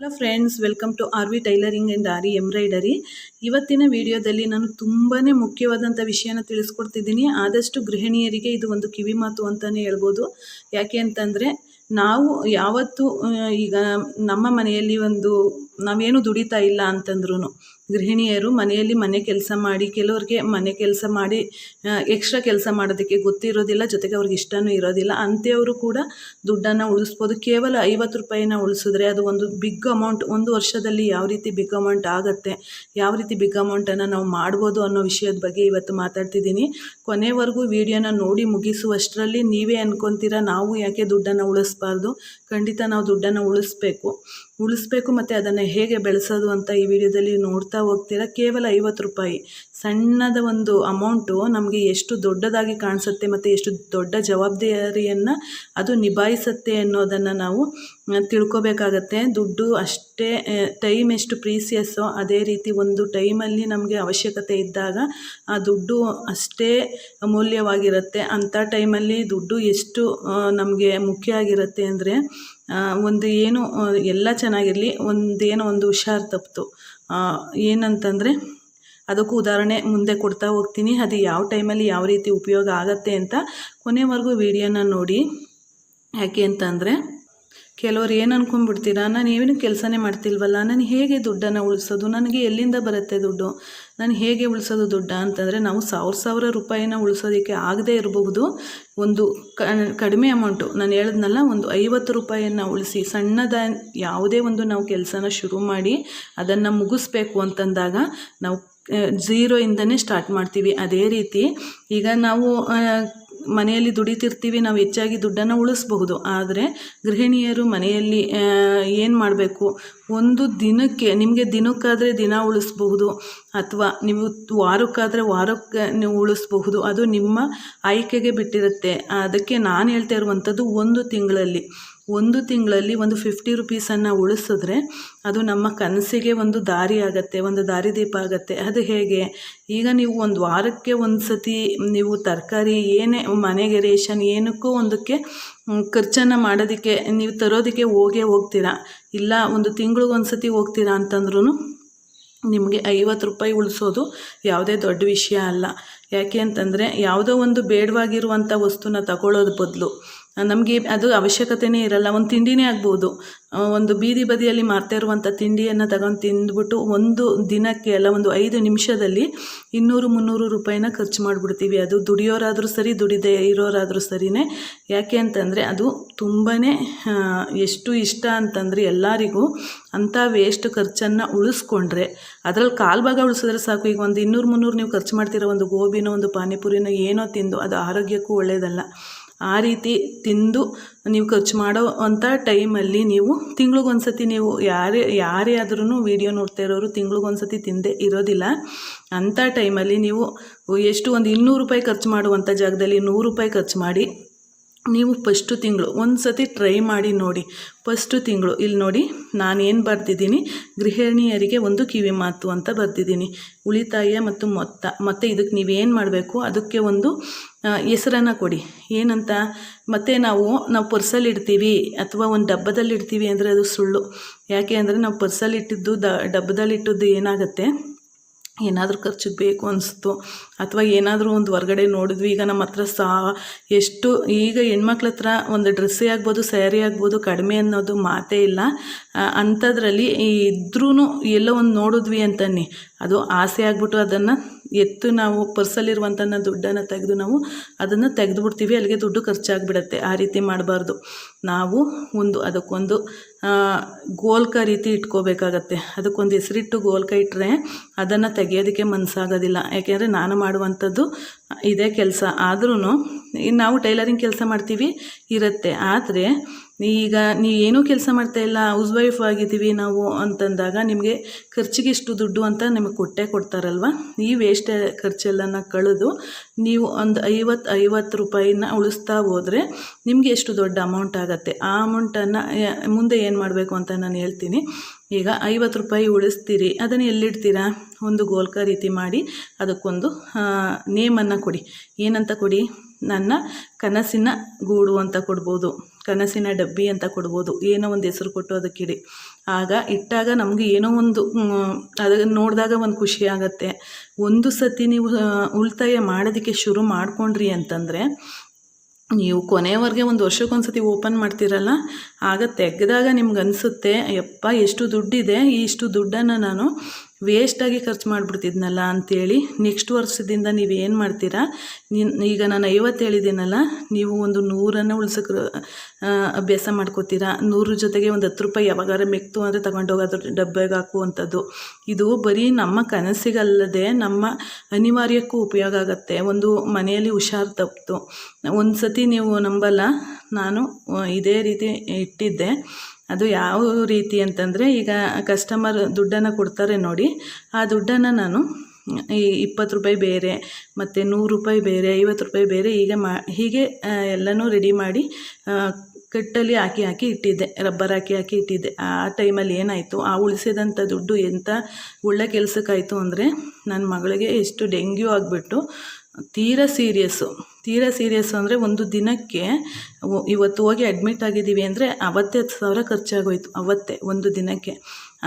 Hello friends welcome to R V tailoring and Aari embroidery ಇವತ್ತಿನ ವಿಡಿಯೋದಲ್ಲಿ ನಾನು ತುಂಬಾ ಮುಖ್ಯವಾದಂಥ ವಿಷಯನ ತಿಳಿಸ್ಕೊಡ್ತಿದ್ದೀನಿ. ಆದಷ್ಟು ಗೃಹಿಣಿಯರಿಗೆ ಇದು ಒಂದು ಕಿವಿ ಮಾತು ಅಂತಲೇ ಹೇಳ್ಬೋದು. ಯಾಕೆ ಅಂತಂದರೆ, ನಾವು ಯಾವತ್ತು ಈಗ ನಮ್ಮ ಮನೆಯಲ್ಲಿ ಒಂದು ನಾವೇನು ದುಡಿತಾ ಇಲ್ಲ ಅಂತಂದ್ರೂ ಗೃಹಿಣಿಯರು ಮನೆಯಲ್ಲಿ ಮನೆ ಕೆಲಸ ಮಾಡಿ, ಕೆಲವ್ರಿಗೆ ಮನೆ ಕೆಲಸ ಮಾಡಿ ಎಕ್ಸ್ಟ್ರಾ ಕೆಲಸ ಮಾಡೋದಕ್ಕೆ ಗೊತ್ತಿರೋದಿಲ್ಲ, ಜೊತೆಗೆ ಅವ್ರಿಗೆ ಇಷ್ಟನೂ ಇರೋದಿಲ್ಲ. ಅಂಥವರು ಕೂಡ ದುಡ್ಡನ್ನು ಉಳಿಸ್ಬೋದು. ಕೇವಲ ಐವತ್ತು ರೂಪಾಯಿನ ಉಳಿಸಿದ್ರೆ ಅದು ಒಂದು ಬಿಗ್ ಅಮೌಂಟ್ ಒಂದು ವರ್ಷದಲ್ಲಿ ಯಾವ ರೀತಿ ಬಿಗ್ ಅಮೌಂಟ್ ಆಗುತ್ತೆ, ಯಾವ ರೀತಿ ಬಿಗ್ ಅಮೌಂಟನ್ನು ನಾವು ಮಾಡ್ಬೋದು ಅನ್ನೋ ವಿಷಯದ ಬಗ್ಗೆ ಇವತ್ತು ಮಾತಾಡ್ತಿದ್ದೀನಿ. ಕೊನೆವರೆಗೂ ವಿಡಿಯೋನ ನೋಡಿ ಮುಗಿಸುವಷ್ಟರಲ್ಲಿ ನೀವೇ ಅನ್ಕೊತೀರಾ, ನಾವು ಯಾಕೆ ದುಡ್ಡನ್ನು ಉಳಿಸ್ಬಾರ್ದು? ಖಂಡಿತ ನಾವು ದುಡ್ಡನ್ನು ಉಳಿಸ್ಬೇಕು. ಉಳಿಸ್ಬೇಕು ಮತ್ತು ಅದನ್ನು ಹೇಗೆ ಬೆಳೆಸೋದು ಅಂತ ಈ ವಿಡಿಯೋದಲ್ಲಿ ನೋಡ್ತಾ ಹೋಗ್ತೀರಾ? ಕೇವಲ ಐವತ್ತು ರೂಪಾಯಿ. ಸಣ್ಣದ ಒಂದು ಅಮೌಂಟು ನಮಗೆ ಎಷ್ಟು ದೊಡ್ಡದಾಗಿ ಕಾಣಿಸುತ್ತೆ ಮತ್ತು ಎಷ್ಟು ದೊಡ್ಡ ಜವಾಬ್ದಾರಿಯನ್ನು ಅದು ನಿಭಾಯಿಸುತ್ತೆ ಅನ್ನೋದನ್ನು ನಾವು ತಿಳ್ಕೊಬೇಕಾಗತ್ತೆ. ದುಡ್ಡು ಅಷ್ಟೇ ಟೈಮ್ ಎಷ್ಟು ಪ್ರೀಸಿಯಸ್ಸೋ ಅದೇ ರೀತಿ ಒಂದು ಟೈಮಲ್ಲಿ ನಮಗೆ ಅವಶ್ಯಕತೆ ಇದ್ದಾಗ ಆ ದುಡ್ಡು ಅಷ್ಟೇ ಅಮೂಲ್ಯವಾಗಿರುತ್ತೆ. ಅಂಥ ಟೈಮಲ್ಲಿ ದುಡ್ಡು ಎಷ್ಟು ನಮಗೆ ಮುಖ್ಯ ಆಗಿರುತ್ತೆ ಅಂದರೆ ಒಂದು ಏನು ಎಲ್ಲ ಚೆನ್ನಾಗಿರಲಿ, ಒಂದೇನೋ ಒಂದು ಹುಷಾರು ತಪ್ಪಿತು ಏನಂತಂದರೆ ಅದಕ್ಕೂ ಉದಾಹರಣೆ ಮುಂದೆ ಕೊಡ್ತಾ ಹೋಗ್ತೀನಿ. ಅದು ಯಾವ ಟೈಮಲ್ಲಿ ಯಾವ ರೀತಿ ಉಪಯೋಗ ಆಗುತ್ತೆ ಅಂತ ಕೊನೆವರೆಗೂ ವಿಡಿಯೋನ ನೋಡಿ. ಯಾಕೆ ಅಂತಂದರೆ, ಕೆಲವರು ಏನು ಅನ್ಕೊಂಡ್ಬಿಡ್ತೀರಾ, ನಾನು ಏನು ಕೆಲಸನೇ ಮಾಡ್ತಿಲ್ವಲ್ಲ, ನಾನು ಹೇಗೆ ದುಡ್ಡನ್ನು ಉಳಿಸೋದು, ನನಗೆ ಎಲ್ಲಿಂದ ಬರುತ್ತೆ ದುಡ್ಡು, ನಾನು ಹೇಗೆ ಉಳಿಸೋದು ದುಡ್ಡ ಅಂತಂದರೆ, ನಾವು ಸಾವಿರ ಸಾವಿರ ರೂಪಾಯಿನ ಉಳಿಸೋದಕ್ಕೆ ಆಗದೇ ಇರಬಹುದು. ಒಂದು ಕಡಿಮೆ ಅಮೌಂಟು ನಾನು ಹೇಳಿದ್ನಲ್ಲ, ಒಂದು ಐವತ್ತು ರೂಪಾಯಿಯನ್ನು ಉಳಿಸಿ, ಸಣ್ಣದ ಯಾವುದೇ ಒಂದು ನಾವು ಕೆಲಸನ ಶುರು ಮಾಡಿ, ಅದನ್ನು ಮುಗಿಸ್ಬೇಕು ಅಂತಂದಾಗ, ನಾವು ಝೀರೋಯಿಂದನೇ ಸ್ಟಾರ್ಟ್ ಮಾಡ್ತೀವಿ. ಅದೇ ರೀತಿ ಈಗ ನಾವು ಮನೆಯಲ್ಲಿ ದುಡಿತಿರ್ತೀವಿ, ನಾವು ಹೆಚ್ಚಾಗಿ ದುಡ್ಡನ್ನು ಉಳಿಸ್ಬಹುದು. ಆದರೆ ಗೃಹಿಣಿಯರು ಮನೆಯಲ್ಲಿ ಏನು ಮಾಡಬೇಕು? ಒಂದು ದಿನಕ್ಕೆ, ನಿಮಗೆ ದಿನಕ್ಕಾದರೆ ದಿನ ಉಳಿಸ್ಬಹುದು. ಅಥವಾ ನೀವು ವಾರಕ್ಕಾದರೆ ವಾರಕ್ಕೆ ನೀವು ಉಳಿಸ್ಬಹುದು. ಅದು ನಿಮ್ಮ ಆಯ್ಕೆಗೆ ಬಿಟ್ಟಿರುತ್ತೆ. ಅದಕ್ಕೆ ನಾನು ಹೇಳ್ತಾ ಇರುವಂಥದ್ದು ಒಂದು ತಿಂಗಳಲ್ಲಿ. ಒಂದು ತಿಂಗಳಲ್ಲಿ ಒಂದು ಫಿಫ್ಟಿ ರುಪೀಸನ್ನು ಉಳಿಸಿದ್ರೆ ಅದು ನಮ್ಮ ಕನಸಿಗೆ ಒಂದು ದಾರಿ ಆಗುತ್ತೆ, ಒಂದು ದಾರಿದೀಪ ಆಗುತ್ತೆ. ಅದು ಹೇಗೆ? ಈಗ ನೀವು ಒಂದು ವಾರಕ್ಕೆ ಒಂದು ಸತಿ ನೀವು ತರಕಾರಿ ಏನೇ, ಮನೆಗೆ ರೇಷನ್ ಏನಕ್ಕೂ ಒಂದಕ್ಕೆ ಖರ್ಚನ್ನು ಮಾಡೋದಕ್ಕೆ, ನೀವು ತರೋದಕ್ಕೆ ಹೋಗೇ ಹೋಗ್ತೀರಾ? ಇಲ್ಲ, ಒಂದು ತಿಂಗ್ಳಿಗೆ ಒಂದು ಸತಿ ಹೋಗ್ತೀರಾ ಅಂತಂದ್ರೂ ನಿಮಗೆ ಐವತ್ತು ರೂಪಾಯಿ ಉಳಿಸೋದು ಯಾವುದೇ ದೊಡ್ಡ ವಿಷಯ ಅಲ್ಲ. ಯಾಕೆ ಅಂತಂದರೆ ಯಾವುದೋ ಒಂದು ಬೇಡವಾಗಿರುವಂಥ ವಸ್ತುನ ತಗೊಳ್ಳೋದು ಬದಲು. ನಮಗೆ ಅದು ಅವಶ್ಯಕತೆಯೇ ಇರಲ್ಲ, ಒಂದು ತಿಂಡಿನೇ ಆಗ್ಬೋದು. ಒಂದು ಬೀದಿ ಬದಿಯಲ್ಲಿ ಮಾರ್ತಾ ಇರುವಂಥ ತಿಂಡಿಯನ್ನು ತಗೊಂಡು ತಿಂದ್ಬಿಟ್ಟು ಒಂದು ದಿನಕ್ಕೆ ಅಲ್ಲ, ಒಂದು ಐದು ನಿಮಿಷದಲ್ಲಿ ಇನ್ನೂರು ಮುನ್ನೂರು ರೂಪಾಯಿನ ಖರ್ಚು ಮಾಡಿಬಿಡ್ತೀವಿ. ಅದು ದುಡಿಯೋರಾದರೂ ಸರಿ, ದುಡಿದೇ ಇರೋರಾದರೂ ಸರಿನೇ. ಯಾಕೆ ಅಂತಂದರೆ ಅದು ತುಂಬಾ ಎಷ್ಟು ಇಷ್ಟ ಅಂತಂದರೆ ಎಲ್ಲರಿಗೂ ಅಂಥ ವೇಸ್ಟ್ ಖರ್ಚನ್ನು ಉಳಿಸ್ಕೊಂಡ್ರೆ ಅದರಲ್ಲಿ ಕಾಲು ಭಾಗ ಉಳಿಸಿದ್ರೆ ಸಾಕು. ಈಗ ಒಂದು ಇನ್ನೂರು ಮುನ್ನೂರು ನೀವು ಖರ್ಚು ಮಾಡ್ತಿರೋ ಒಂದು ಗೋಬಿನೋ, ಒಂದು ಪಾನಿಪುರಿನೋ ಏನೋ ತಿಂದು ಅದು ಆರೋಗ್ಯಕ್ಕೂ ಒಳ್ಳೆಯದಲ್ಲ ಆ ರೀತಿ ತಿಂದು ನೀವು ಖರ್ಚು ಮಾಡೋ ಅಂಥ ಟೈಮಲ್ಲಿ ನೀವು ತಿಂಗ್ಳಿಗೊಂದು ಸತಿ ನೀವು ಯಾರೇ ಯಾರೇ ಆದ್ರೂ ವೀಡಿಯೋ ನೋಡ್ತಾ ಇರೋರು ತಿಂಗ್ಳಿಗೊಂದು ಸತಿ ತಿಂದೇ ಇರೋದಿಲ್ಲ. ಅಂಥ ಟೈಮಲ್ಲಿ ನೀವು ಎಷ್ಟು ಒಂದು ಇನ್ನೂರು ರೂಪಾಯಿ ಖರ್ಚು ಮಾಡುವಂಥ ಜಾಗದಲ್ಲಿ ನೂರು ರೂಪಾಯಿ ಖರ್ಚು ಮಾಡಿ ನೀವು ಫಸ್ಟು ತಿಂಗಳು ಒಂದು ಸತಿ ಟ್ರೈ ಮಾಡಿ ನೋಡಿ. ಫಸ್ಟು ತಿಂಗಳು ಇಲ್ಲಿ ನೋಡಿ ನಾನೇನು ಬರ್ತಿದ್ದೀನಿ ಗೃಹಿಣಿಯರಿಗೆ ಒಂದು ಕಿವಿ ಮಾತು ಅಂತ ಬರ್ತಿದ್ದೀನಿ ಉಳಿತಾಯ ಮತ್ತು ಮೊತ್ತ, ಮತ್ತು ಇದಕ್ಕೆ ನೀವೇನು ಮಾಡಬೇಕು? ಅದಕ್ಕೆ ಒಂದು ಹೆಸರನ್ನು ಕೊಡಿ. ಏನಂತ? ಮತ್ತು ನಾವು ನಾವು ಪರ್ಸಲ್ಲಿ ಇಡ್ತೀವಿ ಅಥವಾ ಒಂದು ಡಬ್ಬದಲ್ಲಿ ಇಡ್ತೀವಿ ಅಂದರೆ ಅದು ಸುಳ್ಳು. ಯಾಕೆ ಅಂದರೆ ನಾವು ಪರ್ಸಲ್ಲಿ ಇಟ್ಟಿದ್ದು ದ, ಡಬ್ಬದಲ್ಲಿ ಇಟ್ಟಿದ್ದು ಏನಾಗುತ್ತೆ? ಏನಾದರೂ ಖರ್ಚಿಗೆ ಬೇಕು ಅನಿಸ್ತು ಅಥವಾ ಏನಾದರೂ ಒಂದು ಹೊರ್ಗಡೆ ನೋಡಿದ್ವಿ, ಈಗ ನಮ್ಮ ಹತ್ರ ಸಾ, ಎಷ್ಟು, ಈಗ ಹೆಣ್ಮಕ್ಳ ಹತ್ರ ಒಂದು ಡ್ರೆಸ್ಸೇ ಆಗ್ಬೋದು, ಸ್ಯಾರಿ ಆಗ್ಬೋದು, ಕಡಿಮೆ ಅನ್ನೋದು ಮಾತೇ ಇಲ್ಲ. ಅಂಥದ್ರಲ್ಲಿ ಇದ್ರೂ ಎಲ್ಲೋ ಒಂದು ನೋಡಿದ್ವಿ ಅಂತನ್ನಿ. ಅದು ಆಸೆ ಆಗ್ಬಿಟ್ಟು ಅದನ್ನು ಎತ್ತು ನಾವು ಪರ್ಸಲ್ಲಿರುವಂಥ ದುಡ್ಡನ್ನು ತೆಗೆದು ನಾವು ಅದನ್ನು ತೆಗೆದುಬಿಡ್ತೀವಿ, ಅಲ್ಲಿಗೆ ದುಡ್ಡು ಖರ್ಚಾಗಿಬಿಡತ್ತೆ. ಆ ರೀತಿ ಮಾಡಬಾರ್ದು. ನಾವು ಒಂದು ಅದಕ್ಕೊಂದು ಗೋಲ್ಕ ರೀತಿ ಇಟ್ಕೋಬೇಕಾಗತ್ತೆ. ಅದಕ್ಕೊಂದು ಹೆಸರಿಟ್ಟು ಗೋಲ್ಕ ಇಟ್ಟರೆ ಅದನ್ನು ತೆಗೆಯೋದಕ್ಕೆ ಮನಸ್ಸಾಗೋದಿಲ್ಲ ಯಾಕೆಂದರೆ ನಾನು ಮಾಡುವಂಥದ್ದು ಇದೇ ಕೆಲಸ. ಆದ್ರೂ ನಾವು ಟೈಲರಿಂಗ್ ಕೆಲಸ ಮಾಡ್ತೀವಿ, ಇರುತ್ತೆ. ಆದರೆ ಈಗ ನೀವು ಏನೂ ಕೆಲಸ ಮಾಡ್ತಾ ಇಲ್ಲ, ಹೌಸ್ ವೈಫ್ ಆಗಿದ್ದೀವಿ ನಾವು ಅಂತಂದಾಗ ನಿಮಗೆ ಖರ್ಚಿಗೆ ಇಷ್ಟು ದುಡ್ಡು ಅಂತ ನಿಮಗೆ ಕೊಟ್ಟೇ ಕೊಡ್ತಾರಲ್ವ? ಈ ವೇಸ್ಟ್ ಖರ್ಚೆಲ್ಲನ ಕಳೆದು ನೀವು ಒಂದು ಐವತ್ತು ಐವತ್ತು ರೂಪಾಯಿನ ಉಳಿಸ್ತಾ ಹೋದರೆ ನಿಮಗೆ ಎಷ್ಟು ದೊಡ್ಡ ಅಮೌಂಟ್ ಆಗುತ್ತೆ. ಆ ಅಮೌಂಟನ್ನು ಮುಂದೆ ಏನು ಮಾಡಬೇಕು ಅಂತ ನಾನು ಹೇಳ್ತೀನಿ. ಈಗ ಐವತ್ತು ರೂಪಾಯಿ ಉಳಿಸ್ತೀರಿ, ಅದನ್ನು ಎಲ್ಲಿಡ್ತೀರಾ? ಒಂದು ಗೋಲ್ಕ ರೀತಿ ಮಾಡಿ ಅದಕ್ಕೊಂದು ನೇಮನ್ನು ಕೊಡಿ. ಏನಂತ ಕೊಡಿ? ನನ್ನ ಕನಸಿನ ಗೂಡು ಅಂತ ಕೊಡ್ಬೋದು. ಕನಸಿನ ಡಬ್ಬಿ ಅಂತ ಕೊಡ್ಬೋದು. ಏನೋ ಒಂದು ಹೆಸರು ಕೊಟ್ಟು ಅದಕ್ಕಿಡಿ ಆಗ ಇಟ್ಟಾಗ ನಮಗೆ ಏನೋ ಒಂದು ಅದನ್ನು ನೋಡಿದಾಗ ಒಂದು ಖುಷಿ ಆಗುತ್ತೆ. ಒಂದು ಸತಿ ನೀವು ಉಳಿತಾಯ ಮಾಡೋದಕ್ಕೆ ಶುರು ಮಾಡಿಕೊಂಡ್ರಿ ಅಂತಂದರೆ, ನೀವು ಕೊನೆಯವರೆಗೆ ಒಂದು ವರ್ಷಕ್ಕೊಂದು ಸತಿ ಓಪನ್ ಮಾಡ್ತೀರಲ್ಲ, ಆಗ ತೆಗೆದಾಗ ನಿಮ್ಗೆ ಅನಿಸುತ್ತೆ, ಯಪ್ಪ, ಎಷ್ಟು ದುಡ್ಡಿದೆ ಇಷ್ಟು ದುಡ್ಡನ್ನು ನಾನು ವೇಸ್ಟಾಗಿ ಖರ್ಚು ಮಾಡಿಬಿಡ್ತಿದ್ನಲ್ಲ ಅಂಥೇಳಿ ನೆಕ್ಸ್ಟ್ ವರ್ಷದಿಂದ ನೀವು ಏನು ಮಾಡ್ತೀರಾ? ಈಗ ನಾನು ಐವತ್ತು ಹೇಳಿದ್ದೀನಲ್ಲ ನೀವು ಒಂದು ನೂರನ್ನು ಉಳ್ಸಕ್ಕೆ ಅಭ್ಯಾಸ ಮಾಡ್ಕೋತೀರಾ? ನೂರ ಜೊತೆಗೆ ಒಂದು ಹತ್ತು ರೂಪಾಯಿ ಯಾವಾಗಾರ ಮೆಕ್ತು ಅಂದರೆ ತಗೊಂಡೋಗಿ ಅದ್ರ ಡಬ್ಬೆಗೆ ಹಾಕುವಂಥದ್ದು. ಇದು ಬರೀ ನಮ್ಮ ಕನಸಿಗಲ್ಲದೆ ನಮ್ಮ ಅನಿವಾರ್ಯಕ್ಕೂ ಉಪಯೋಗ ಆಗುತ್ತೆ. ಒಂದು ಮನೆಯಲ್ಲಿ ಹುಷಾರು ತಪ್ಪಿತು ಒಂದು ಸತಿ ನೀವು ನಂಬಲ್ಲ ನಾನು ಇದೇ ರೀತಿ ಇಟ್ಟಿದ್ದೆ. ಅದು ಯಾವ ರೀತಿ ಅಂತಂದರೆ, ಈಗ ಕಸ್ಟಮರ್ ದುಡ್ಡನ್ನು ಕೊಡ್ತಾರೆ ನೋಡಿ. ಆ ದುಡ್ಡನ್ನು ನಾನು, ಈ ಇಪ್ಪತ್ತು ರೂಪಾಯಿ ಬೇರೆ, ಮತ್ತು ನೂರು ರೂಪಾಯಿ ಬೇರೆ, ಐವತ್ತು ರೂಪಾಯಿ ಬೇರೆ ಈಗ ಮಾ, ಹೀಗೆ ಎಲ್ಲನೂ ರೆಡಿ ಮಾಡಿ ಕಟ್ಟಲ್ಲಿ ಹಾಕಿ ಹಾಕಿ ಇಟ್ಟಿದ್ದೆ. ರಬ್ಬರ್ ಹಾಕಿ ಹಾಕಿ ಇಟ್ಟಿದ್ದೆ. ಆ ಟೈಮಲ್ಲಿ ಏನಾಯಿತು, ಆ ಉಳಿಸಿದಂಥ ದುಡ್ಡು ಎಂಥ ಒಳ್ಳೆ ಕೆಲಸಕ್ಕಾಯಿತು ಅಂದರೆ ನನ್ನ ಮಗಳಿಗೆ ಎಷ್ಟು ಡೆಂಗ್ಯೂ ಆಗಿಬಿಟ್ಟು ತೀರಾ ಸೀರಿಯಸ್ಸು ತೀರಾ ಸೀರಿಯಸ್ಸು ಅಂದರೆ ಒಂದು ದಿನಕ್ಕೆ ಇವತ್ತು ಹೋಗಿ ಅಡ್ಮಿಟ್ ಆಗಿದ್ದೀವಿ ಅಂದರೆ ಅವತ್ತೇ ಹತ್ತು ಸಾವಿರ ಖರ್ಚಾಗೋಯ್ತು, ಅವತ್ತೇ, ಒಂದು ದಿನಕ್ಕೆ.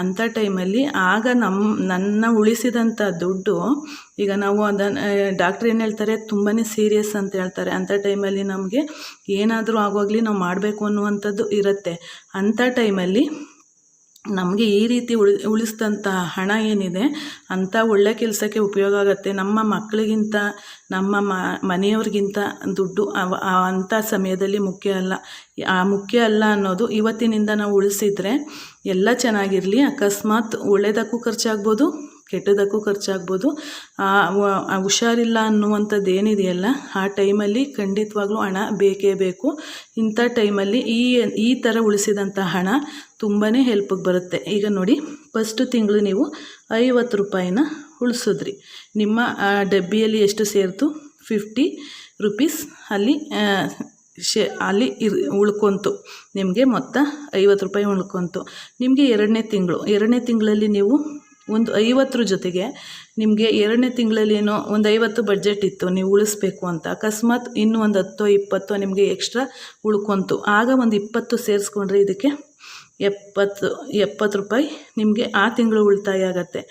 ಅಂಥ ಟೈಮಲ್ಲಿ ಆಗ ನಮ್ಮ ನನ್ನ ಉಳಿಸಿದಂಥ ದುಡ್ಡು, ಈಗ ನಾವು ಅದನ್ನು ಡಾಕ್ಟ್ರ್ ಏನು ಹೇಳ್ತಾರೆ ತುಂಬಾ ಸೀರಿಯಸ್ ಅಂತ ಹೇಳ್ತಾರೆ. ಅಂಥ ಟೈಮಲ್ಲಿ ನಮಗೆ ಏನಾದರೂ ಆಗೋಗ್ಲಿ ನಾವು ಮಾಡಬೇಕು ಅನ್ನುವಂಥದ್ದು ಇರುತ್ತೆ. ಅಂಥ ಟೈಮಲ್ಲಿ ನಮಗೆ ಈ ರೀತಿ ಉಳಿ ಉಳಿಸಿದಂಥ ಹಣ ಏನಿದೆ, ಅಂಥ ಒಳ್ಳೆ ಕೆಲಸಕ್ಕೆ ಉಪಯೋಗ ಆಗುತ್ತೆ. ನಮ್ಮ ಮಕ್ಕಳಿಗಿಂತ ನಮ್ಮ ಮನೆಯವ್ರಿಗಿಂತ ದುಡ್ಡು ಅಂಥ ಸಮಯದಲ್ಲಿ ಮುಖ್ಯ ಅಲ್ಲ. ಆ ಮುಖ್ಯ ಅಲ್ಲ ಅನ್ನೋದು ಇವತ್ತಿನಿಂದ ನಾವು ಉಳಿಸಿದರೆ ಎಲ್ಲ ಚೆನ್ನಾಗಿರಲಿ. ಅಕಸ್ಮಾತ್ ಒಳ್ಳೆಯದಕ್ಕೂ ಖರ್ಚಾಗ್ಬೋದು. ಕೆಟ್ಟದಕ್ಕೂ ಖರ್ಚಾಗ್ಬೋದು. ಹುಷಾರಿಲ್ಲ ಅನ್ನುವಂಥದ್ದು ಏನಿದೆಯಲ್ಲ ಆ ಟೈಮಲ್ಲಿ ಖಂಡಿತವಾಗ್ಲೂ ಹಣ ಬೇಕೇ ಬೇಕು. ಇಂಥ ಟೈಮಲ್ಲಿ ಈ ಈ ಥರ ಉಳಿಸಿದಂಥ ಹಣ ತುಂಬಾ ಹೆಲ್ಪಿಗೆ ಬರುತ್ತೆ. ಈಗ ನೋಡಿ, ಫಸ್ಟು ತಿಂಗಳು ನೀವು ಐವತ್ತು ರೂಪಾಯಿನ ಉಳಿಸಿದ್ರಿ. ನಿಮ್ಮ ಡಬ್ಬಿಯಲ್ಲಿ ಎಷ್ಟು ಸೇರಿತು? ಫಿಫ್ಟಿ ರುಪೀಸ್ ಅಲ್ಲಿ ಶೇ, ಅಲ್ಲಿ ಇರ್, ಉಳ್ಕೊಂತು. ನಿಮಗೆ ಮೊತ್ತ ಐವತ್ತು ರೂಪಾಯಿ ಉಳ್ಕೊಂತು. ನಿಮಗೆ ಎರಡನೇ ತಿಂಗಳು, ಎರಡನೇ ತಿಂಗಳಲ್ಲಿ ನೀವು ಒಂದು ಐವತ್ತರ ಜೊತೆಗೆ ನಿಮಗೆ ಎರಡನೇ ತಿಂಗಳಲ್ಲಿ ಏನೋ ಒಂದು ಐವತ್ತು ಬಜೆಟ್ ಇತ್ತು, ನೀವು ಉಳಿಸ್ಬೇಕು ಅಂತ. ಅಕಸ್ಮಾತ್ ಇನ್ನೂ ಒಂದು ಹತ್ತೋ ಇಪ್ಪತ್ತೋ ನಿಮಗೆ ಎಕ್ಸ್ಟ್ರಾ ಉಳ್ಕೊಂತು. ಆಗ ಒಂದು ಇಪ್ಪತ್ತು ಸೇರಿಸ್ಕೊಂಡ್ರೆ ಇದಕ್ಕೆ ಎಪ್ಪತ್ತು ಎಪ್ಪತ್ತು ರೂಪಾಯಿ ನಿಮಗೆ ಆ ತಿಂಗಳು ಉಳಿತಾಯ ಆಗತ್ತೆ.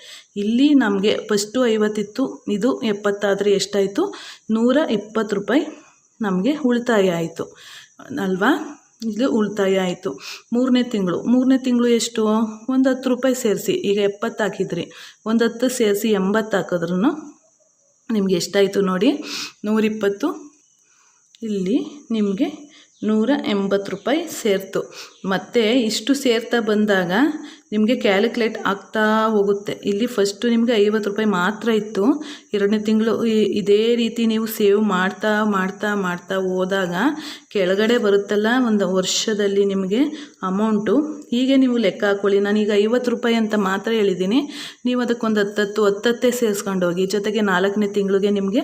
ಇಲ್ಲಿ ನಮಗೆ ಫಸ್ಟು ಐವತ್ತಿತ್ತು, ಇದು ಎಪ್ಪತ್ತಾದರೆ ಎಷ್ಟಾಯಿತು? ನೂರ ಇಪ್ಪತ್ತು ರೂಪಾಯಿ ನಮಗೆ ಉಳಿತಾಯ ಆಯಿತು. ಅಲ್ವಾ? ಇದು ಉಳಿತಾಯ ಆಯಿತು. ಮೂರನೇ ತಿಂಗಳು. ಮೂರನೇ ತಿಂಗಳು ಎಷ್ಟು? ಒಂದು ಹತ್ತು ರೂಪಾಯಿ ಸೇರಿಸಿ. ಈಗ ಎಪ್ಪತ್ತು ಹಾಕಿದ್ರಿ. ಒಂದು ಹತ್ತು ಸೇರಿಸಿ ಎಂಬತ್ತು ಹಾಕಿದ್ರೂ ನಿಮ್ಗೆ ಎಷ್ಟಾಯಿತು ನೋಡಿ? ನೂರಿಪ್ಪತ್ತು. ಇಲ್ಲಿ ನಿಮಗೆ ನೂರ ಎಂಬತ್ತು ರೂಪಾಯಿ ಸೇರ್ತು. ಮತ್ತು ಇಷ್ಟು ಸೇರ್ತಾ ಬಂದಾಗ ನಿಮಗೆ ಕ್ಯಾಲ್ಕುಲೇಟ್ ಆಗ್ತಾ ಹೋಗುತ್ತೆ. ಇಲ್ಲಿ ಫಸ್ಟು ನಿಮಗೆ ಐವತ್ತು ರೂಪಾಯಿ ಮಾತ್ರ ಇತ್ತು. ಎರಡನೇ ತಿಂಗಳು ಇದೇ ರೀತಿ ನೀವು ಸೇವ್ ಮಾಡ್ತಾ ಮಾಡ್ತಾ ಮಾಡ್ತಾ ಹೋದಾಗ ಕೆಳಗಡೆ ಬರುತ್ತಲ್ಲ ಒಂದು ವರ್ಷದಲ್ಲಿ ನಿಮಗೆ ಅಮೌಂಟು ಹೀಗೆ ನೀವು ಲೆಕ್ಕ ಹಾಕ್ಕೊಳ್ಳಿ ನಾನೀಗ ಐವತ್ತು ರೂಪಾಯಿ ಅಂತ ಮಾತ್ರ ಹೇಳಿದ್ದೀನಿ. ನೀವು ಅದಕ್ಕೊಂದು ಹತ್ತತ್ತು, ಹತ್ತತ್ತೇ ಸೇರಿಸ್ಕೊಂಡು ಹೋಗಿ. ಜೊತೆಗೆ ನಾಲ್ಕನೇ ತಿಂಗಳಿಗೆ ನಿಮಗೆ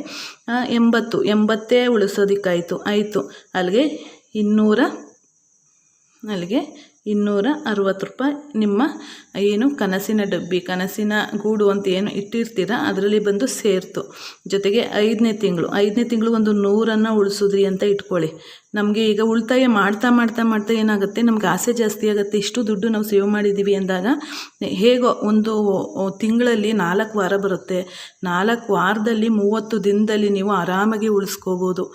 ಎಂಬತ್ತು, ಎಂಬತ್ತೇ ಉಳಿಸೋದಕ್ಕಾಯಿತು. ಆಯಿತು. ಅಲ್ಲಿಗೆ ಇನ್ನೂರ, ಅಲ್ಲಿಗೆ ಇನ್ನೂರ ಅರುವತ್ತು ರೂಪಾಯಿ ನಿಮ್ಮ ಏನು ಕನಸಿನ ಡಬ್ಬಿ, ಕನಸಿನ ಗೂಡು ಅಂತ ಏನು ಇಟ್ಟಿರ್ತೀರ, ಅದರಲ್ಲಿ ಬಂದು ಸೇರ್ತು. ಜೊತೆಗೆ ಐದನೇ ತಿಂಗಳು ಐದನೇ ತಿಂಗಳು ಒಂದು ನೂರನ್ನು ಉಳಿಸಿದ್ರಿ ಅಂತ ಇಟ್ಕೊಳ್ಳಿ. ನಮಗೆ ಈಗ ಉಳಿತಾಯ ಮಾಡ್ತಾ ಮಾಡ್ತಾ ಮಾಡ್ತಾ ಏನಾಗುತ್ತೆ? ನಮ್ಗೆ ಆಸೆ ಜಾಸ್ತಿ ಆಗುತ್ತೆ. ಇಷ್ಟು ದುಡ್ಡು ನಾವು ಸೇವ್ ಮಾಡಿದ್ದೀವಿ ಅಂದಾಗ ಹೇಗೋ ಒಂದು ತಿಂಗಳಲ್ಲಿ ನಾಲ್ಕು ವಾರ ಬರುತ್ತೆ. ನಾಲ್ಕು ವಾರದಲ್ಲಿ ಮೂವತ್ತು ದಿನದಲ್ಲಿ ನೀವು ಆರಾಮಾಗಿ ಉಳಿಸ್ಕೋಬೋದು.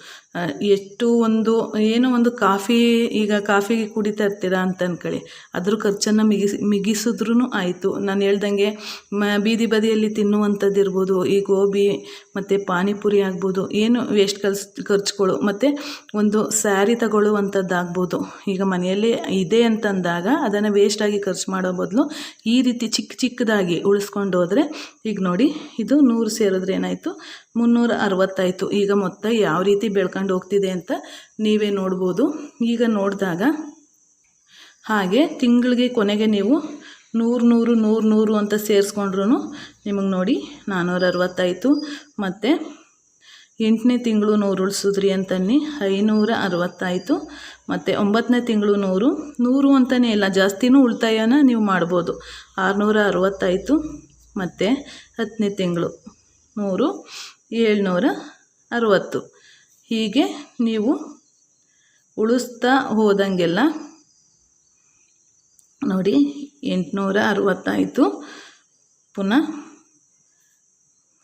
ಎಷ್ಟು ಒಂದು, ಏನೋ ಒಂದು ಕಾಫಿ, ಈಗ ಕಾಫಿ ಕುಡಿತಾ ಇರ್ತೀರಾ ಅಂತ ಅಂದ್ಕೊಳ್ಳಿ ಅದ್ರ ಖರ್ಚನ್ನು ಮಿಗಿಸಿ ಮಿಗಿಸಿದ್ರೂ ಆಯಿತು. ನಾನು ಹೇಳ್ದಂಗೆ ಮ, ಬೀದಿ ಬದಿಯಲ್ಲಿ ತಿನ್ನುವಂಥದ್ದು ಇರ್ಬೋದು. ಈ ಗೋಬಿ ಮತ್ತು ಪಾನಿಪುರಿ ಆಗ್ಬೋದು. ಏನು ವೇಸ್ಟ್ ಕಲ್ಸ್, ಖರ್ಚುಗಳು. ಮತ್ತು ಒಂದು ಸ್ಯಾರಿ ತಗೊಳ್ಳುವಂಥದ್ದು ಆಗ್ಬೋದು ಈಗ ಮನೆಯಲ್ಲೇ ಇದೆ ಅಂತಂದಾಗ ಅದನ್ನು ವೇಸ್ಟಾಗಿ ಖರ್ಚು ಮಾಡೋ ಬದಲು ಈ ರೀತಿ ಚಿಕ್ಕ ಚಿಕ್ಕದಾಗಿ ಉಳಿಸ್ಕೊಂಡು ಹೋದರೆ, ಈಗ ನೋಡಿ ಇದು ನೂರು ಸೇರಿದ್ರೆ ಏನಾಯಿತು? ಮುನ್ನೂರ ಅರವತ್ತಾಯಿತು ಈಗ ಮೊತ್ತ ಯಾವ ರೀತಿ ಬೆಳ್ಕೊಂಡು ಹೋಗ್ತಿದೆ ಅಂತ ನೀವೇ ನೋಡ್ಬೋದು. ಈಗ ನೋಡಿದಾಗ ಹಾಗೆ ತಿಂಗಳಿಗೆ ಕೊನೆಗೆ ನೀವು ನೂರು ನೂರು ನೂರು ನೂರು ಅಂತ ಸೇರಿಸ್ಕೊಂಡ್ರು ನಿಮಗೆ ನೋಡಿ ನಾನ್ನೂರ ಅರವತ್ತಾಯಿತು ಮತ್ತು ಎಂಟನೇ ತಿಂಗಳು ನೂರು ಉಳಿಸಿದ್ರಿ ಅಂತನ್ನಿ, ಐನೂರ ಅರವತ್ತಾಯಿತು. ಮತ್ತು ಒಂಬತ್ತನೇ ತಿಂಗಳು ನೂರು ನೂರು ಅಂತಲೇ ಇಲ್ಲ, ಜಾಸ್ತಿನೂ ಉಳಿತಾಯನ ನೀವು ಮಾಡ್ಬೋದು. ಆರುನೂರ ಅರವತ್ತಾಯಿತು. ಮತ್ತು ಹತ್ತನೇ ತಿಂಗಳು ನೂರು, ಏಳ್ನೂರ ಅರವತ್ತು. ಹೀಗೆ ನೀವು ಉಳಿಸ್ತಾ ಹೋದಂಗೆಲ್ಲ ನೋಡಿ, ಎಂಟುನೂರ ಅರವತ್ತಾಯಿತು. ಪುನಃ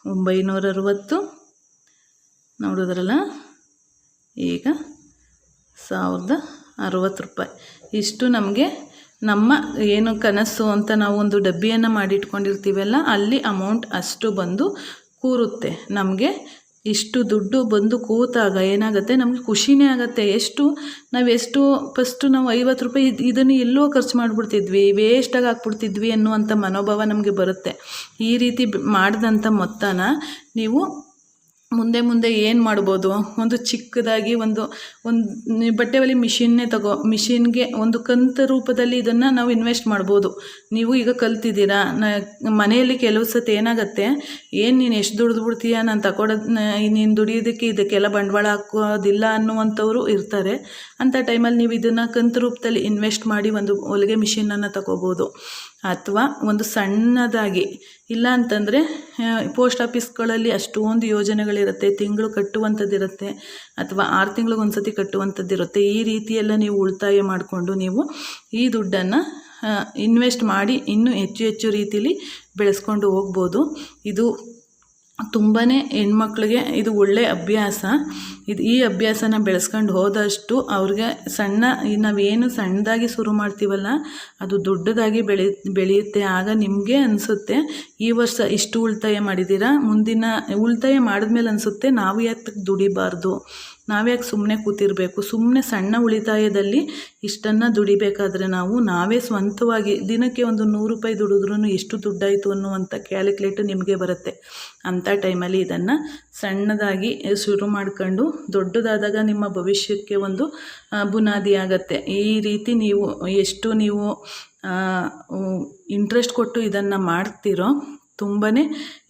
ಒಂಬೈನೂರ ಅರವತ್ತು. ನೋಡಿದ್ರಲ್ಲ? ಈಗ ಸಾವಿರದ ಅರವತ್ತು ರೂಪಾಯಿ. ಇಷ್ಟು ನಮಗೆ ನಮ್ಮ ಏನು ಕನಸು ಅಂತ ನಾವು ಒಂದು ಡಬ್ಬಿಯನ್ನು ಮಾಡಿಟ್ಕೊಂಡಿರ್ತೀವಲ್ಲ, ಅಲ್ಲಿ ಅಮೌಂಟ್ ಅಷ್ಟು ಬಂದು ಕೂರುತ್ತೆ. ನಮಗೆ ಇಷ್ಟು ದುಡ್ಡು ಬಂದು ಕೂತಾಗ ಏನಾಗುತ್ತೆ? ನಮಗೆ ಖುಷಿನೇ ಆಗುತ್ತೆ. ಎಷ್ಟು ನಾವು ಎಷ್ಟು ಫಸ್ಟು ನಾವು ಐವತ್ತು ರೂಪಾಯಿ ಇದು ಇದನ್ನು ಎಲ್ಲೋ ಖರ್ಚು ಮಾಡಿಬಿಡ್ತಿದ್ವಿ ವೇಸ್ಟಾಗಿ ಹಾಕ್ಬಿಡ್ತಿದ್ವಿ ಅನ್ನುವಂಥ ಮನೋಭಾವ ನಮಗೆ ಬರುತ್ತೆ. ಈ ರೀತಿ ಮಾಡಿದಂಥ ಮೊತ್ತನ ನೀವು ಮುಂದೆ ಮುಂದೆ ಏನು ಮಾಡ್ಬೋದು? ಒಂದು ಚಿಕ್ಕದಾಗಿ ಒಂದು ಒಂದು ಬಟ್ಟೆ ಹೊಲಿ ಮಿಷಿನ್ನೇ ತಗೋ, ಮಿಷಿನ್ಗೆ ಒಂದು ಕಂತು ರೂಪದಲ್ಲಿ ಇದನ್ನು ನಾವು ಇನ್ವೆಸ್ಟ್ ಮಾಡ್ಬೋದು. ನೀವು ಈಗ ಕಲ್ತಿದ್ದೀರಾ? ನ, ಮನೆಯಲ್ಲಿ ಕೆಲವು ಸತಿ ಏನಾಗುತ್ತೆ? ಏನು ನೀನು ಎಷ್ಟು ದುಡ್ದು ಬಿಡ್ತೀಯ? ನಾನು ತಗೊಳೋದು ನೀನು ದುಡಿಯೋದಕ್ಕೆ ಇದಕ್ಕೆಲ್ಲ ಬಂಡವಾಳ ಹಾಕೋದಿಲ್ಲ ಅನ್ನುವಂಥವ್ರು ಇರ್ತಾರೆ. ಅಂಥ ಟೈಮಲ್ಲಿ ನೀವು ಇದನ್ನು ಕಂತು ರೂಪದಲ್ಲಿ ಇನ್ವೆಸ್ಟ್ ಮಾಡಿ ಒಂದು ಹೊಲಿಗೆ ಮಿಷಿನನ್ನು ತಗೋಬೋದು ಅಥವಾ ಒಂದು ಸಣ್ಣದಾಗಿ, ಇಲ್ಲ ಅಂತಂದರೆ ಪೋಸ್ಟ್ ಆಫೀಸ್ಗಳಲ್ಲಿ ಅಷ್ಟೊಂದು ಯೋಜನೆಗಳಿರುತ್ತೆ, ತಿಂಗಳು ಕಟ್ಟುವಂಥದ್ದಿರುತ್ತೆ, ಅಥವಾ ಆರು ತಿಂಗಳಿಗೊಂದು ಸತಿ ಕಟ್ಟುವಂಥದ್ದಿರುತ್ತೆ, ಈ ರೀತಿಯೆಲ್ಲ ನೀವು ಉಳಿತಾಯ ಮಾಡಿಕೊಂಡು ನೀವು ಈ ದುಡ್ಡನ್ನು ಇನ್ವೆಸ್ಟ್ ಮಾಡಿ ಇನ್ನೂ ಹೆಚ್ಚು ಹೆಚ್ಚು ರೀತಿಲಿ ಬೆಳೆಸ್ಕೊಂಡು ಹೋಗ್ಬೋದು. ಇದು ತುಂಬಾ ಹೆಣ್ಮಕ್ಳಿಗೆ ಇದು ಒಳ್ಳೆಯ ಅಭ್ಯಾಸ. ಇದು ಈ ಅಭ್ಯಾಸನ ಬೆಳೆಸ್ಕೊಂಡು ಹೋದಷ್ಟು ಅವ್ರಿಗೆ ಸಣ್ಣ, ಈ ನಾವೇನು ಸಣ್ಣದಾಗಿ ಶುರು ಮಾಡ್ತೀವಲ್ಲ, ಅದು ದೊಡ್ಡದಾಗಿ ಬೆಳೆ, ಬೆಳೆಯುತ್ತೆ. ಆಗ ನಿಮಗೆ ಅನಿಸುತ್ತೆ, ಈ ವರ್ಷ ಇಷ್ಟು ಉಳಿತಾಯ ಮಾಡಿದ್ದೀರಾ ಮುಂದಿನ ಉಳಿತಾಯ ಮಾಡಿದ್ಮೇಲೆ ಅನಿಸುತ್ತೆ, ನಾವು ಯಾಕೆ ದುಡಿಬಾರ್ದು? ನಾವ್ಯಾಕೆ ಸುಮ್ಮನೆ ಕೂತಿರಬೇಕು? ಸುಮ್ಮನೆ ಸಣ್ಣ ಉಳಿತಾಯದಲ್ಲಿ ಇಷ್ಟನ್ನು ದುಡಿಬೇಕಾದ್ರೆ ನಾವು ನಾವೇ ಸ್ವಂತವಾಗಿ ದಿನಕ್ಕೆ ಒಂದು ನೂರು ರೂಪಾಯಿ ದುಡಿದ್ರೂ ಎಷ್ಟು ದುಡ್ಡಾಯಿತು ಅನ್ನುವಂಥ ಕ್ಯಾಲ್ಕುಲೇಟ್ ನಿಮಗೆ ಬರುತ್ತೆ. ಅಂಥ ಟೈಮಲ್ಲಿ ಇದನ್ನು ಸಣ್ಣದಾಗಿ ಶುರು ಮಾಡ್ಕೊಂಡು ದೊಡ್ಡದಾದಾಗ ನಿಮ್ಮ ಭವಿಷ್ಯಕ್ಕೆ ಒಂದು ಬುನಾದಿ ಆಗತ್ತೆ. ಈ ರೀತಿ ನೀವು ಎಷ್ಟು ನೀವು ಇಂಟ್ರೆಸ್ಟ್ ಕೊಟ್ಟು ಇದನ್ನು ಮಾಡ್ತೀರೋ ತುಂಬಾ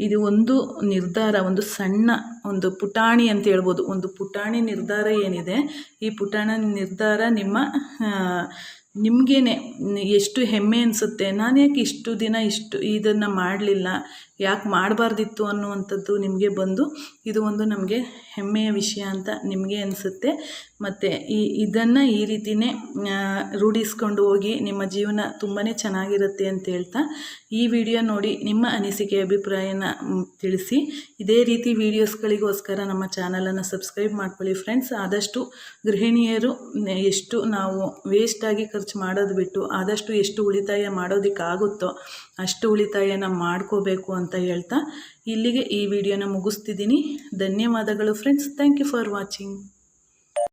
ಇದು ಒಂದು ನಿರ್ಧಾರ, ಒಂದು ಸಣ್ಣ ಒಂದು ಪುಟಾಣಿ ಅಂತ ಹೇಳ್ಬೋದು. ಒಂದು ಪುಟಾಣಿ ನಿರ್ಧಾರ ಏನಿದೆ? ಈ ಪುಟಾಣಿ ನಿರ್ಧಾರ ನಿಮ್ಮ ನಿಮಗೇನೆ ಎಷ್ಟು ಹೆಮ್ಮೆ ಅನಿಸುತ್ತೆ? ನಾನು ಯಾಕೆ ಇಷ್ಟು ದಿನ ಇಷ್ಟು ಇದನ್ನು ಮಾಡಲಿಲ್ಲ? ಯಾಕೆ ಮಾಡಬಾರ್ದಿತ್ತು ಅನ್ನುವಂಥದ್ದು ನಿಮಗೆ ಬಂದು ಇದು ಒಂದು ನಮಗೆ ಹೆಮ್ಮೆಯ ವಿಷಯ ಅಂತ ನಿಮಗೆ ಅನಿಸುತ್ತೆ. ಮತ್ತು ಈ ಇದನ್ನು ಈ ರೀತಿಯೇ ರೂಢಿಸ್ಕೊಂಡು ಹೋಗಿ ನಿಮ್ಮ ಜೀವನ ತುಂಬಾ ಚೆನ್ನಾಗಿರುತ್ತೆ ಅಂತ ಹೇಳ್ತಾ, ಈ ವಿಡಿಯೋ ನೋಡಿ ನಿಮ್ಮ ಅನಿಸಿಕೆ, ಅಭಿಪ್ರಾಯನ ತಿಳಿಸಿ. ಇದೇ ರೀತಿ ವೀಡಿಯೋಸ್ಗಳಿಗೋಸ್ಕರ ನಮ್ಮ ಚಾನಲನ್ನು ಸಬ್ಸ್ಕ್ರೈಬ್ ಮಾಡ್ಕೊಳ್ಳಿ. ಫ್ರೆಂಡ್ಸ್, ಆದಷ್ಟು ಗೃಹಿಣಿಯರು ಎಷ್ಟು ನಾವು ವೇಸ್ಟಾಗಿ ಖರ್ಚು ಮಾಡೋದು ಬಿಟ್ಟು ಆದಷ್ಟು ಎಷ್ಟು ಉಳಿತಾಯ ಮಾಡೋದಕ್ಕಾಗುತ್ತೋ ಅಷ್ಟು ಉಳಿತಾಯನ ಮಾಡ್ಕೋಬೇಕು ಅಂತ ಹೇಳ್ತಾ ಇಲ್ಲಿಗೆ ಈ ವಿಡಿಯೋನ ಮುಗಿಸ್ತಿದ್ದೀನಿ. ಧನ್ಯವಾದಗಳು friends thank you for watching